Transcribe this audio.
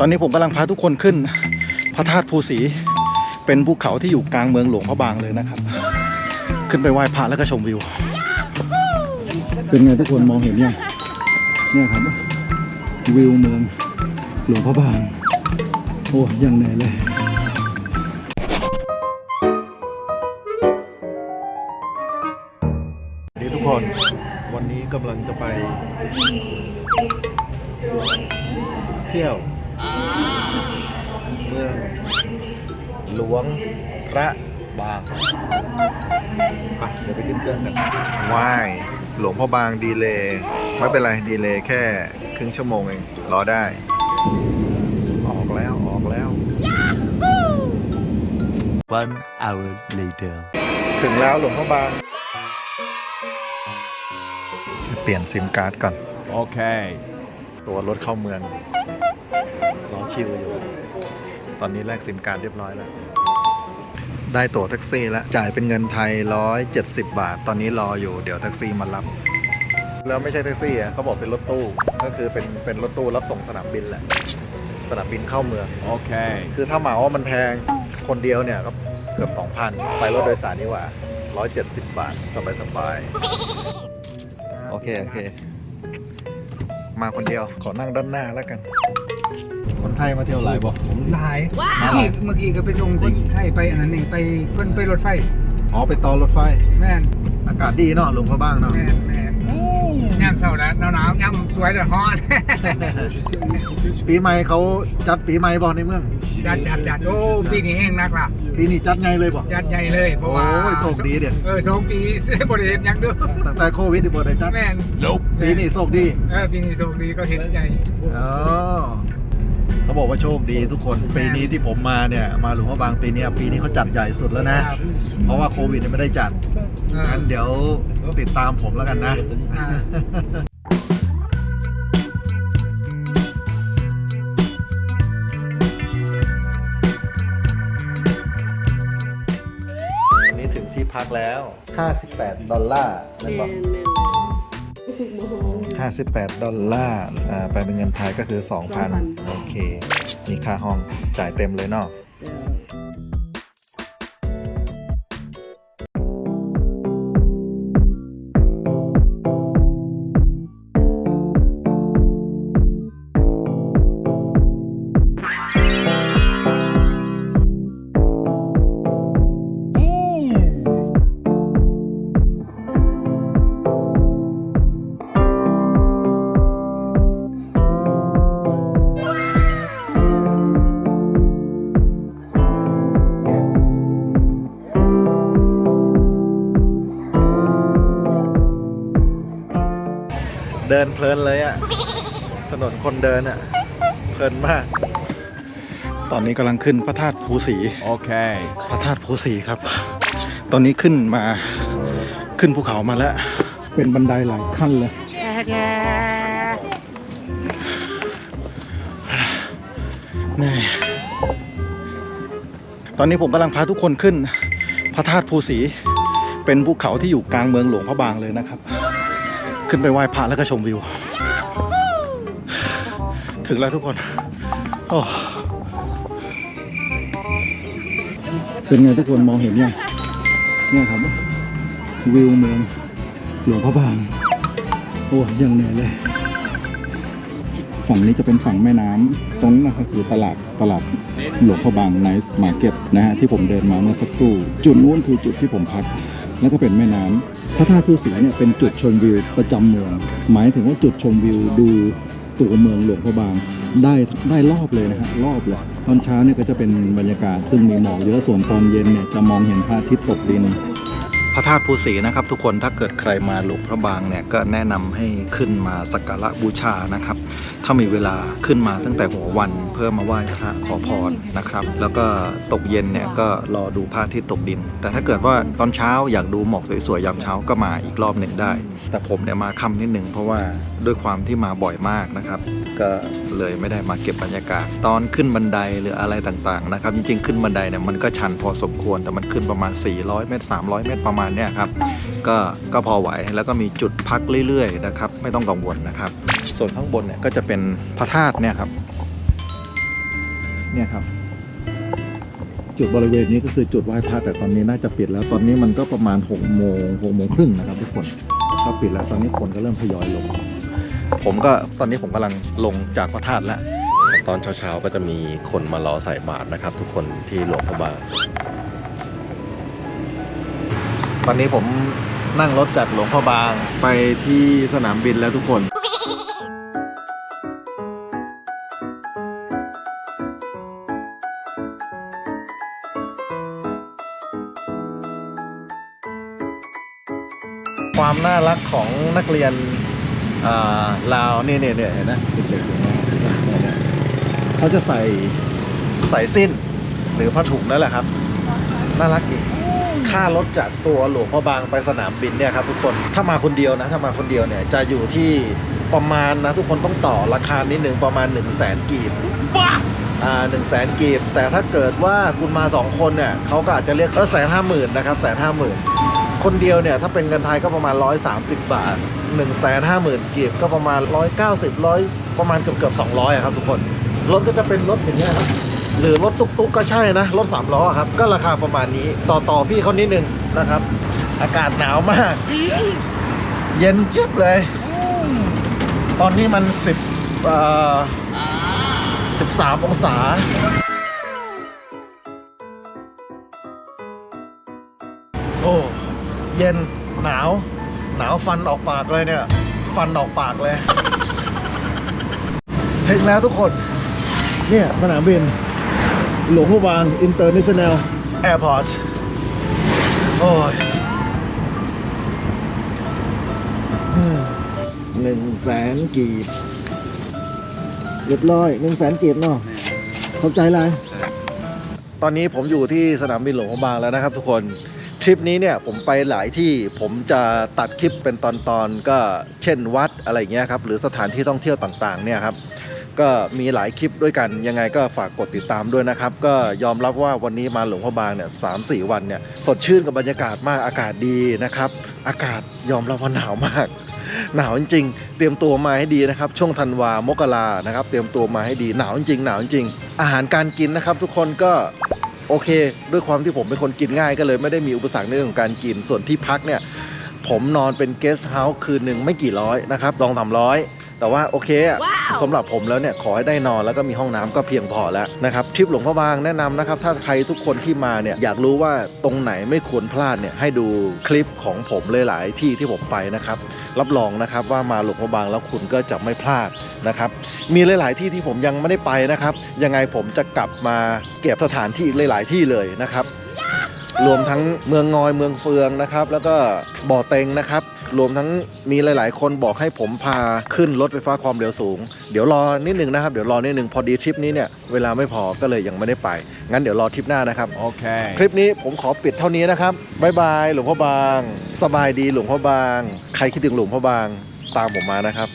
ตอนนี้ผมกำลังพาทุกคนขึ้น พระธาตุภูสี เป็นภูเขาที่อยู่กลางเมืองหลวงพระบางเลยนะครับ ขึ้นไปไหว้พระแล้วก็ชมวิว เป็นไงทุกคนมองเห็นยังเนี่ยครับ วิวเมืองหลวงพระบาง โอ้ยังเหนื่อยเลยนี่ทุกคนวันนี้กำลังจะไป เที่ยว หลวงพระบางไปเดี๋ยวไปขึ้นเครื่องกันว้ายหลวงพ่อบางดีเลย์ไม่เป็นไรดีเลย์แค่ครึ่งชั่วโมงเองรอได้ ออกแล้วออกแล้ว One hour later. ถึงแล้วหลวงพ่อบาง เปลี่ยนซิมการ์ดก่อน Okay. ตัวรถเข้าเมืองรอคิวอยู่ ตอนนี้แลกซิมการ์ดเรียบร้อยแล้ว ได้ตั๋วแท็กซี่แล้ว จ่ายเป็นเงินไทย 170 บาท ตอนนี้รออยู่เดี๋ยวแท็กซี่มารับ แล้วไม่ใช่แท็กซี่อะเขาบอกเป็นรถตู้ ก็คือเป็นเป็นรถตู้รับส่งสนามบินแหละ สนามบินเข้าเมือง Okay. คือถ้าเหมาว่ามันแพงคนเดียวเนี่ยก็เกือบ2,000 ไปรถโดยสารนี่หว่า 170 บาท สบายสบายๆโอเค โอเค มาคนเดียวขอนั่งด้านหน้าแล้วกัน คนไทยมาเที่ยวหลายบอกหลายเมื่อกี้เมื่อกี้ก็ไปส่งคนไทยไปอันนั้นเองไปเพิ่นไปรถไฟอ๋อไปต่อรถไฟแม่นอากาศดีเนาะหลวงพระบ้างเนาะแม่นแม่นยามเช้าแล้วหนาวๆยามสวยแต่ฮ้อนปีใหม่เขาจัดปีใหม่บอกในเมือง จัดจัดจัดโอ้ปีนี้แห้งนักล่ะปีนี้จัดไงเลยบอกจัดใหญ่เลยเพราะว่าโอ้ยโชคดีเด็ดเออสองปีเสียบริเวณยังเด้อตั้งแต่โควิดที่บ่ได้จัดแม่นปีนี้โชคดีเออปีนี้โชคดีก็เห็นใจอ๋อ เขาบอกว่าโชคดีทุกคนปีนี้ที่ผมมาเนี่ยมาหลวงพ่อบางปีเนี้ยปีนี้เขาจัดใหญ่สุดแล้วนะครับเพราะว่าโควิดเนี่ยไม่ได้จัดเอองั้นเดี๋ยวติดตามผมแล้วกันนะอ่าอันนี้ถึงที่พักแล้ว 58 ดอลลาร์นั่นบอก 58 ดอลลาร์อ่าแปลเป็นเงินไทยก็คือ 2,000โอเค มีค่าห้องจ่ายเต็มเลยเนาะ เดินเพลินเลยอะ่ะ ถนนคนเดินอะ่ะ เพลินมาก ตอนนี้กำลังขึ้นพระธาตุภูสี Okay. พระธาตุภูสีครับ ตอนนี้ขึ้นมาขึ้นภูเขามาแล้ว เป็นบันไดหลายขั้นเลย เหนื่อยตอนนี้ผมกำลังพาทุกคนขึ้น พระธาตุภูสี เป็นภูเขาที่อยู่กลางเมืองหลวงพระบางเลยนะครับ ขึ้นไปไหว้พระแล้วก็ชมวิว ถึงแล้วทุกคนโอ้เป็นไงทุกคนมองเห็นยังเนี่ยครับ วิวเมืองหลวงพระบาง โอ้ยังเหนื่อยเลย ฝั่งนี้จะเป็นฝั่งแม่น้ำตรงนั้นนะครับคือตลาดตลาดหลวงพระบางไนท์มาร์เก็ตนะฮะที่ผมเดินมาเมื่อสักครู่ จุดนู้นคือจุดที่ผมพัก แล้วก็เป็นแม่น้ำพระธาตุภูสีเนี่ยเป็นจุดชมวิวประจำเมือง หมายถึงว่าจุดชมวิวดูตัวเมืองหลวงพระบางได้ได้รอบเลยนะฮะรอบเลยตอนเช้าเนี่ยก็จะเป็นบรรยากาศซึ่งมีหมอกเยอะส่วนตอนเย็นเนี่ยจะมองเห็นพระอาทิตย์ตกดิน พระธาตุภูสีนะครับทุกคนถ้าเกิดใครมาหลวงพระบางเนี่ยก็แนะนำให้ขึ้นมาสักการะบูชานะครับ ถ้ามีเวลาขึ้นมาตั้งแต่หัววันเพื่อมาไหว้พระขอพรนะครับ แล้วก็ตกเย็นเนี่ยก็รอดูพระอาทิตย์ตกดิน แต่ถ้าเกิดว่าตอนเช้าอยากดูหมอกสวยๆยามเช้าก็มาอีกรอบหนึ่งได้ แต่ผมเนี่ยมาค่ำนิดหนึ่งเพราะว่าด้วยความที่มาบ่อยมากนะครับ ก็เลยไม่ได้มาเก็บบรรยากาศ ตอนขึ้นบันไดหรืออะไรต่างๆนะครับจริงๆขึ้นบันไดเนี่ยมันก็ชันพอสมควรแต่มันขึ้นประมาณ 400 เมตร 300 เมตรประมาณเนี้ยครับ ก็ก็พอไหวแล้วก็มีจุดพักเรื่อยๆนะครับ ไม่ต้องกังวลนะครับ ส่วนข้างบนเนี่ยก็จะเป็นพระธาตุเนี่ยครับเนี่ยครับจุดบริเวณนี้ก็คือจุดไหว้พระแต่ตอนนี้น่าจะปิดแล้วตอนนี้มันก็ประมาณ6โมง6โมงครึ่งนะครับทุกคนก็ปิดแล้วตอนนี้คนก็เริ่มทยอยลง ผมก็ตอนนี้ผมกำลังลงจากพระธาตุแล้ว ตอนเช้าๆก็จะมีคนมารอใส่บาตรนะครับ ทุกคนที่หลวงพระบางตอนนี้ผม นั่งรถจากหลวงพ่อบาง ไปที่สนามบินแล้วทุกคน ความน่ารักของนักเรียนลาวนี่เนี่ยเนี่ยเห็นไหมเด็กๆอย่นี่นเขาจะใส่ใส่สิ้น หรือผ้าถุงนั่นแหละครับ น่ารักดี ค่ารถจากตัวหลวงพ่อบางไปสนามบินเนี่ยครับทุกคนถ้ามาคนเดียวนะถ้ามาคนเดียวเนี่ยจะอยู่ที่ประมาณนะทุกคนต้องต่อราคานิดนึงประมาณ 1 0 0 0 0แสนกีบอ่าหนึ่งแสนกีบ แต่ถ้าเกิดว่าคุณมา 2 คนเนี่ยเขาก็อาจจะเรียกเออแสนห้าหมื่นนะครับแสนห้าหมื่นคนเดียวเนี่ยถ้าเป็นเงินไทยก็ประมาณ 130 บาท1นึ่งแสนห้าหมื่นกีบก็ประมาณ 190 100 ประมาณเกือบเกือบ200อะครับทุกคนรถก็จะเป็นรถอย่างเงี้ยครับ หรือรถตุ๊กๆก็ใช่นะ รถสามล้อครับ ก็ราคาประมาณนี้ต่อต่อพี่เขานิดนึงนะครับ อากาศหนาวมาก เย็นเจี๊ยบเลย ตอนนี้มันสิบเอ่อสิบสามองศาโอ้เย็นหนาว หนาวฟันออกปากเลยเนี่ย ฟันออกปากเลย ถึงแล้วทุกคน เนี่ย สนามบิน หลวงพ่อบางอินเตอร์เนชั่นแนลแอร์พอร์ตโอ้ยหนึ่งแสนกีบเรียบร้อยหนึ่งแสนกีบเนาะเข้าใจไรตอนนี้ผมอยู่ที่สนามบินหลวงพ่อบางแล้วนะครับทุกคนทริปนี้เนี่ยผมไปหลายที่ผมจะตัดคลิปเป็นตอนๆก็เช่นวัดอะไรอย่างเงี้ยครับหรือสถานที่ท่องเที่ยวต่างๆเนี่ยครับ ก็มีหลายคลิปด้วยกันยังไงก็ฝากกดติดตามด้วยนะครับ ก็ยอมรับว่าวันนี้มาหลวงพ่อบางเนี่ยสามสี่วันเนี่ยสดชื่นกับบรรยากาศมากอากาศดีนะครับ อากาศยอมรับว่าหนาวมาก หนาวจริงๆ เตรียมตัวมาให้ดีนะครับ ช่วงธันวามกรานะครับ เตรียมตัวมาให้ดีหนาวจริงหนาวจริง อาหารการกินนะครับ ทุกคนก็โอเค ด้วยความที่ผมเป็นคนกินง่ายก็เลยไม่ได้มีอุปสรรคในเรื่องของการกินส่วนที่พักเนี่ยผมนอนเป็นเกสต์เฮาส์คืนหนึ่งไม่กี่ร้อยนะครับลองทำร้อย แต่ว่าโอเคอะสำหรับผมแล้วเนี่ยขอให้ได้นอนแล้วก็มีห้องน้ำก็เพียงพอแล้วนะครับทริปหลวงพ่อบางแนะนำนะครับถ้าใครทุกคนที่มาเนี่ยอยากรู้ว่าตรงไหนไม่ควรพลาดเนี่ยให้ดูคลิปของผมหลาย ๆ ที่ที่ผมไปนะครับรับรองนะครับว่ามาหลวงพ่อบางแล้วคุณก็จะไม่พลาดนะครับมีหลาย ๆ ที่ที่ผมยังไม่ได้ไปนะครับยังไงผมจะกลับมาเก็บสถานที่อีกหลาย ๆ ที่เลยนะครับ รวมทั้งเมืองงอยเมืองเฟืองนะครับ แล้วก็บ่อเต็งนะครับ รวมทั้งมีหลาย ๆ คนบอกให้ผมพาขึ้นรถไฟฟ้าความเร็วสูง เดี๋ยวรอนิดนึงนะครับ เดี๋ยวรอนิดนึงพอดีทริปนี้เนี่ยเวลาไม่พอก็เลยยังไม่ได้ไป งั้นเดี๋ยวรอทริปหน้านะครับ Okay. คลิปนี้ผมขอปิดเท่านี้นะครับบายบายหลวงพ่อบาง สบายดีหลวงพ่อบาง ใครคิดถึงหลวงพ่อบาง ตามผมมานะครับ